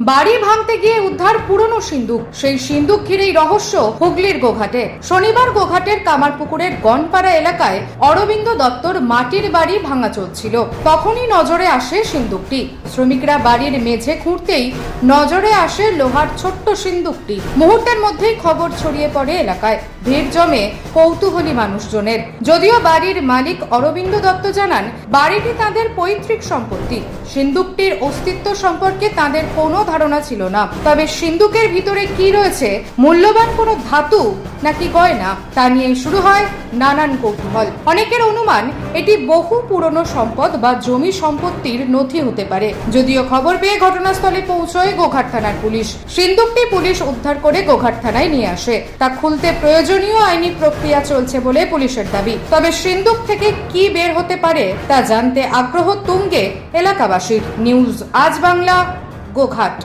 বাড়ি ভাঙতে গিয়ে উদ্ধার পুরনো সিন্দুক সেই সিন্দুক ঘিরেই রহস্য হুগলির গোঘাটে। শনিবার গোঘাটের কামারপুকুরের গনপাড়া এলাকায় অরবিন্দ দত্তর মাটির বাড়ি ভাঙা চলছিল। তখনই নজরে আসে সিন্দুকটি শ্রমিকরা বাড়ির মেঝে খুঁড়তেই নজরে আসে লোহার ছোট্ট সিন্দুকটি। মুহূর্তের মধ্যেই খবর ছড়িয়ে পড়ে এলাকায়। ভিড় জমে কৌতূহলী মানুষজনের। যদিও বাড়ির মালিক অরবিন্দ দত্ত জানান, বাড়িটি তাদের পৈতৃক সম্পত্তি। সিন্দুকটির অস্তিত্ব সম্পর্কে তাদের কোনো ধারণা ছিল না। তবে সিন্দুকের ভিতরে কি রয়েছে, মূল্যবান কোনো ধাতু নাকি গয়না, তা নিয়ে শুরু হয় নানান কৌতূহল। অনেকের অনুমান, এটি বহু পুরনো সম্পদ বা জমি সম্পত্তির নথি হতে পারে। যদিও খবর পেয়ে ঘটনাস্থলে পৌঁছয় গোঘাট থানার পুলিশ। সিন্দুকটি পুলিশ উদ্ধার করে গোঘাট থানায় নিয়ে আসে। তা খুলতে প্রয়োজনীয় আইনি প্রক্রিয়া চলছে বলে পুলিশের দাবি। তবে সিন্দুক থেকে কি বের হতে পারে তা জানতে আগ্রহ তুঙ্গে এলাকাবাসীর। নিউজ আজ Bangla, Goghat.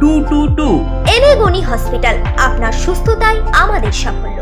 two two two এবেগুনি hospital আপনার সুস্থতাই আমাদের সাফল্য।